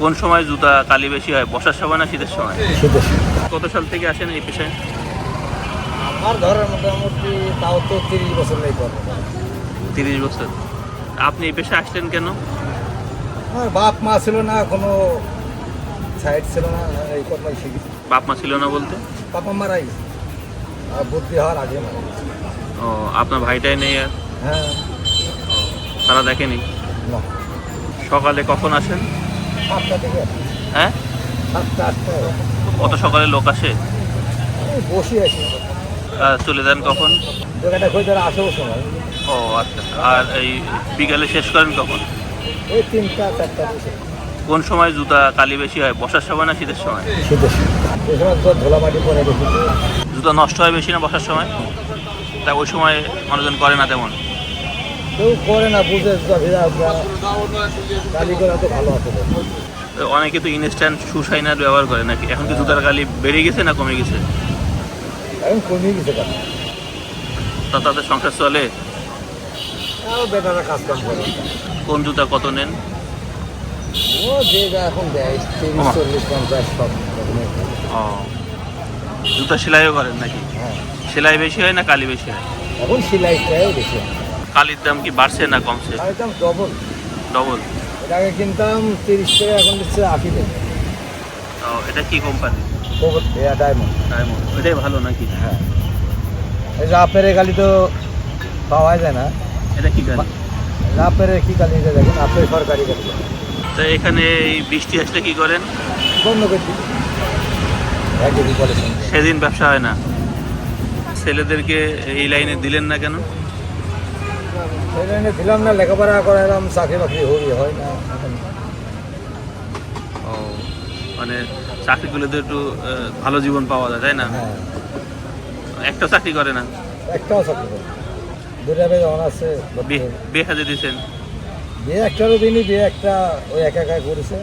কোন সময় জুতা কালি বেশি হয়? বর্ষার সময় না শীতের সময়? শীতের কত সাল থেকে আসেন এই পেশায়? আমার ধরেন মোটামুটি তাও তো তিরিশ বছর নেই তিরিশ বছর। আপনি এই পেশায় আসলেন কেন? আমার বাপ মা ছিল না কোনো সাইড ছিল না এই কর্মাই শিখেছি বাপ মা ছিল না বলতে? বাবা মারাই। গেছে। বুদ্ধি হওয়ার আগে মারা ও আপনার ভাইটাই নেই আর? হ্যাঁ। তারা দেখেনি? সকালে কখন আসেন? হ্যাঁ? কত সকালে লোক আসে? বসে আছি। চলে যান কখন? খুঁজে সময়। ও আচ্ছা। আর এই বিকালে শেষ করেন কখন? এই তিনটা চারটা কোন সময় জুতা কালি বেশি হয় বর্ষার সময় না শীতের সময়? শীতের সময়। তো মাটি পরে জুতা নষ্ট হয় বেশি না বর্ষার সময়? তা ওই সময় মানুষজন করে না তেমন? কেউ করে না বুঝে গালি করে তো ভালো আছে। অনেকে তো ইনস্ট্যান্ট ব্যবহার করে নাকি? এখন কি জুতার কালি বেড়ে গেছে না কমে গেছে? এখন তা তাদের সংসার চলে? বেটারা কাজ কাম করে। কোন জুতা কত নেন? ও যে যা এখন দেয় তিরিশ চল্লিশ পঞ্চাশ সব ও। জুতা সেলাইও করেন নাকি? হ্যাঁ। সেলাই বেশি হয় না কালি বেশি হয়? এখন সিলাইটাই বেশি কালির দাম কি বাড়ছে না কমছে? ডবল আগে কিনতাম তিরিশ টাকা এখন দিচ্ছে আশি টাকা। ও এটা কি কোম্পানি ডায়মন্ড ডায়মন্ড এটাই ভালো নাকি? হ্যাঁ। এই রাপের গালি তো পাওয়া যায় না। এটা কি গাড়ি রাপের কি গালি এটা দেখেন আপের সরকারি গালি তা এখানে এই বৃষ্টি আসলে কি করেন? বন্ধ করে দিই। এক সেদিন ব্যবসা হয় না। ছেলেদেরকে এই লাইনে দিলেন না কেন? সেই দিলাম না লেখাপড়া করালাম চাকরি বাকরি হই হয় না। ও মানে চাকরি করলে তো একটু ভালো জীবন পাওয়া যায় তাই না? একটা চাকরি করে না? একটাও চাকরি করে। দুটা বেশ অন আছে বিয়ে- হাজে দিয়েছেন বিয়ে একটারও দিনই বিয়ে একটা ওই একা একা করেছে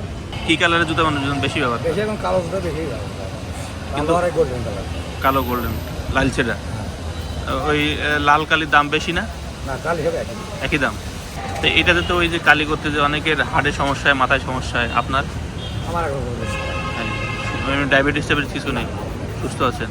কি কালারের জুতা মানুষজন বেশি ব্যবহার? বেশি এখন কালো জুতো বেশি কিন্তু- গোল্ডেন কালার কালো গোল্ডেন লালচেরা ওই লাল কালির দাম বেশি না? না কাল হিসেবে একই একই দাম। তো এটাতে তো ওই যে কালি করতে যে অনেকের হার্টের সমস্যা হয় মাথায় সমস্যা হয়। আপনার আমার ডায়াবেটিস টাইপের কিছু নেই। সুস্থ আছেন।